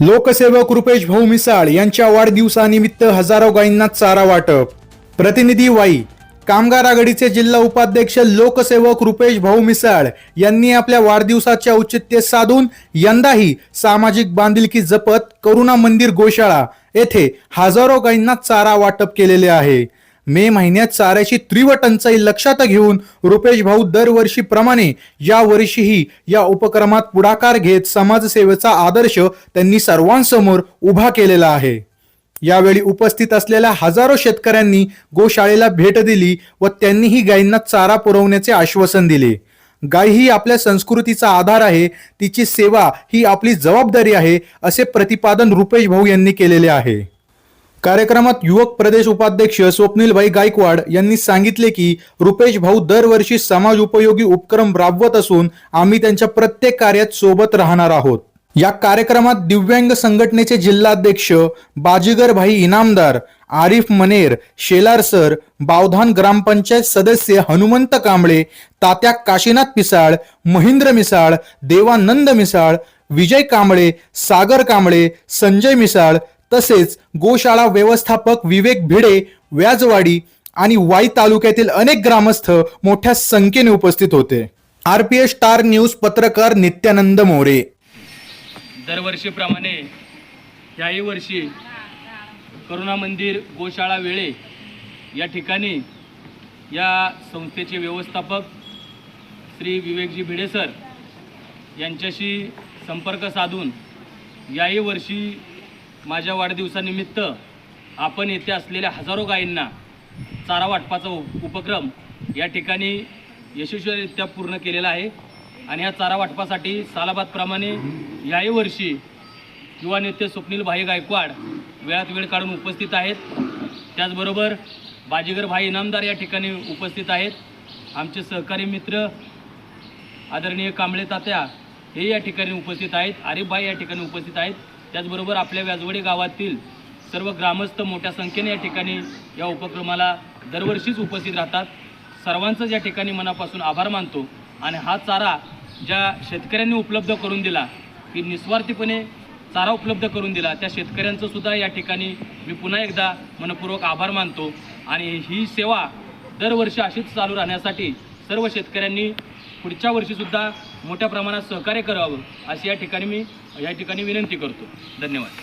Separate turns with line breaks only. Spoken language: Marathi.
लोकसेवक रुपेश भाऊ मिसाळ यांच्या वाढदिवसानिमित्त हजारो गायींना चारा वाटप. प्रतिनिधी वाई कामगार आघाडीचे जिल्हा उपाध्यक्ष लोकसेवक रुपेश भाऊ मिसाळ यांनी आपल्या वाढदिवसाचे औचित्य साधून यंदाही सामाजिक बांधिलकी जपत करुणा मंदिर गोशाळा येथे हजारो गायींना चारा वाटप केलेले आहे. मे महिन्यात चाऱ्याची तीव्र टंचाई लक्षात घेऊन रुपेश भाऊ दरवर्षीप्रमाणे या वर्षीही या उपक्रमात पुढाकार घेत समाजसेवेचा आदर्श त्यांनी सर्वांसमोर उभा केलेला आहे. यावेळी उपस्थित असलेल्या हजारो शेतकऱ्यांनी गोशाळेला भेट दिली व त्यांनीही गायींना चारा पुरवण्याचे आश्वासन दिले. गाय ही आपल्या संस्कृतीचा आधार आहे तिची सेवा ही आपली जबाबदारी आहे असे प्रतिपादन रुपेश भाऊ यांनी केलेले आहे. कार्यक्रमात युवक प्रदेश उपाध्यक्ष स्वप्नीलभाई गायकवाड यांनी सांगितले की रुपेश भाऊ दरवर्षी समाज उपयोगी उपक्रम राबवत असून आम्ही त्यांच्या प्रत्येक कार्यात सोबत राहणार आहोत. या कार्यक्रमात दिव्यांग संघटनेचे जिल्हाध्यक्ष बाजीगर भाई इनामदार आरिफ मनेर शेलार सर बावधान ग्रामपंचायत सदस्य हनुमंत कांबळे तात्या काशीनाथ पिसाळ महेंद्र मिसाळ देवानंद मिसाळ विजय कांबळे सागर कांबळे संजय मिसाळ तसेच गोशाळा व्यवस्थापक विवेक भिडे व्याजवाडी आणि वाई तालुक्यातील अनेक ग्रामस्थ मोठ्या संख्येने उपस्थित होते. आरपीएस स्टार न्यूज पत्रकार नित्यानंद मोरे.
दरवर्षीप्रमाणे याही वर्षी करुणा मंदिर गोशाळा वेळे या ठिकाणी या संस्थेचे व्यवस्थापक श्री विवेकजी भिडे सर यांच्याशी संपर्क साधून याही वर्षी माझ्या वाढदिवसानिमित्त आपण येथे असलेल्या हजारो गायींना चारा वाटपाचा उपक्रम या ठिकाणी यशस्वीरित्या पूर्ण केलेला आहे. आणि या चारा वाटपासाठी सालाबादप्रमाणे याही वर्षी युवा नेते स्वप्नील भाई गायकवाड वेळात वेळ काढून उपस्थित आहेत. त्याचबरोबर बाजीगर भाई इनामदार या ठिकाणी उपस्थित आहेत. आमचे सहकारी मित्र आदरणीय कांबळे तात्या हे या ठिकाणी उपस्थित आहेत. आरिफभाई या ठिकाणी उपस्थित आहेत. त्याचबरोबर आपल्या व्याजवडी गावातील सर्व ग्रामस्थ मोठ्या संख्येने या ठिकाणी या उपक्रमाला दरवर्षीच उपस्थित राहतात. सर्वांचंच या ठिकाणी मनापासून आभार मानतो आणि हा चारा ज्या शेतकऱ्यांनी उपलब्ध करून दिला की निस्वार्थीपणे चारा उपलब्ध करून दिला त्या शेतकऱ्यांचं सुद्धा या ठिकाणी मी पुन्हा एकदा मनपूर्वक आभार मानतो. आणि ही सेवा दरवर्षी अशीच चालू राहण्यासाठी सर्व शेतकऱ्यांनी पुढच्या वर्षीसुद्धा मोठ्या प्रमाणात सहकार्य करावं अशी या ठिकाणी मी या ठिकाणी विनंती करतो. धन्यवाद.